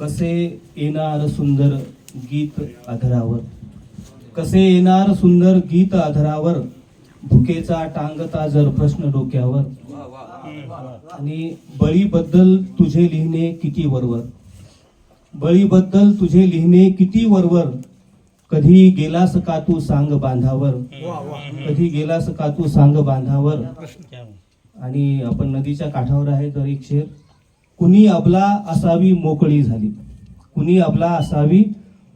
कसे येणार सुंदर गीत अधरावर? कसे येणार सुंदर गीत अधरावर? भुकेचा टांगता जर प्रश्न डोक्यावर. आणि बळीबद्दल तुझे लिहिणे किती वरवर? बळीबद्दल तुझे लिहिणे किती वरवर? कधी गेलास का तू सांग बांधावर? कधी गेलास का तू सांग बांधावर? आणि आपण नदीच्या काठावर आहे तर एक शेर. कुणी अबला असावी मोकळी झाली. कुणी अबला असावी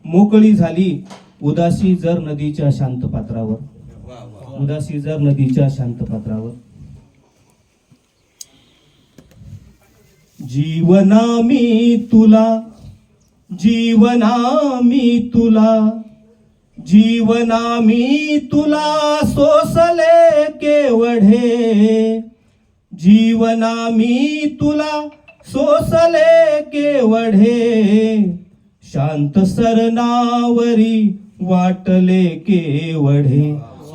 मोकळी झाली. उदासी जर नदीच्या शांत पात्रावर. उदासी जर नदीच्या शांत पात्रावर. जीवना मी तुला जीवना मी तुला जीवना मी तुला सोसले केवढे? जीवना मी तुला सोसले केवढे शांत सरनावरी वाटले केवढे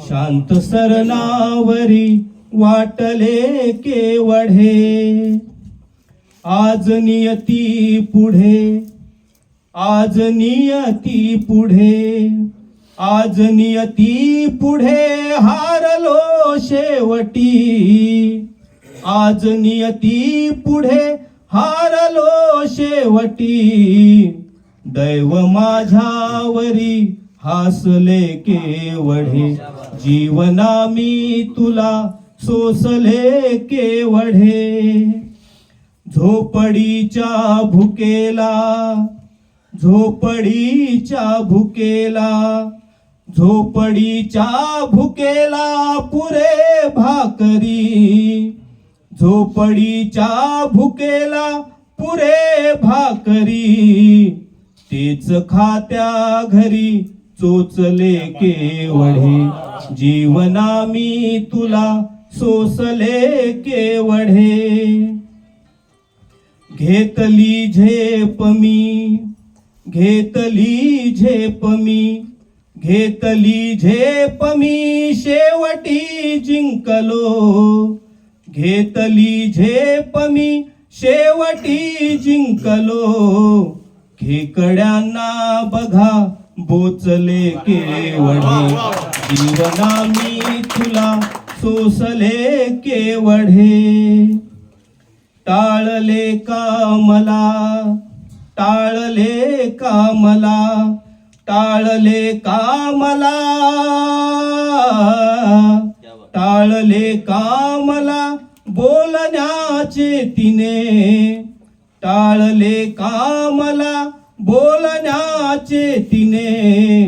शांत सरनावरी वाटले केवढे आज नियती पुढे आज नियती पुढे आज नियती पुढे हारलो शेवटी. आज नियती पुढे हारलो शेवटी. दैव माझ्यावरी हासले केवढे. जीवना मी तुला सोसले केवढे. झोपडीच्या भुकेला झोपडीच्या भुकेला झोपडीच्या भुकेला पुरे भाकरी. झोपडीच्या भुकेला पुरे भाकरी. तेच खात्या घरी चोचले केवढे. जीवना मी तुला सोसले केवढे. घेतली झेप मी घेतली झेप मी घेतली झेप मी शेवटी जिंकलो. घेतली झेप मी शेवटी जिंकलो. खेकड्यांना बघा बोचले केवढे. जीवना मी तुला सोसले केवढे. टाळले का मला? टाळले का मला? टाळले का मला? टाळले का मला? बोलण्याचे तिने टाळले का मला बोलण्याचे तिने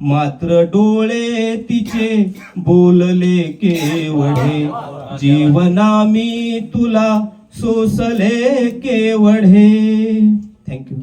मात्र डोळे तिचे बोलले केवढे. जीवना मी तुला सोसले केवढे. थँक्यू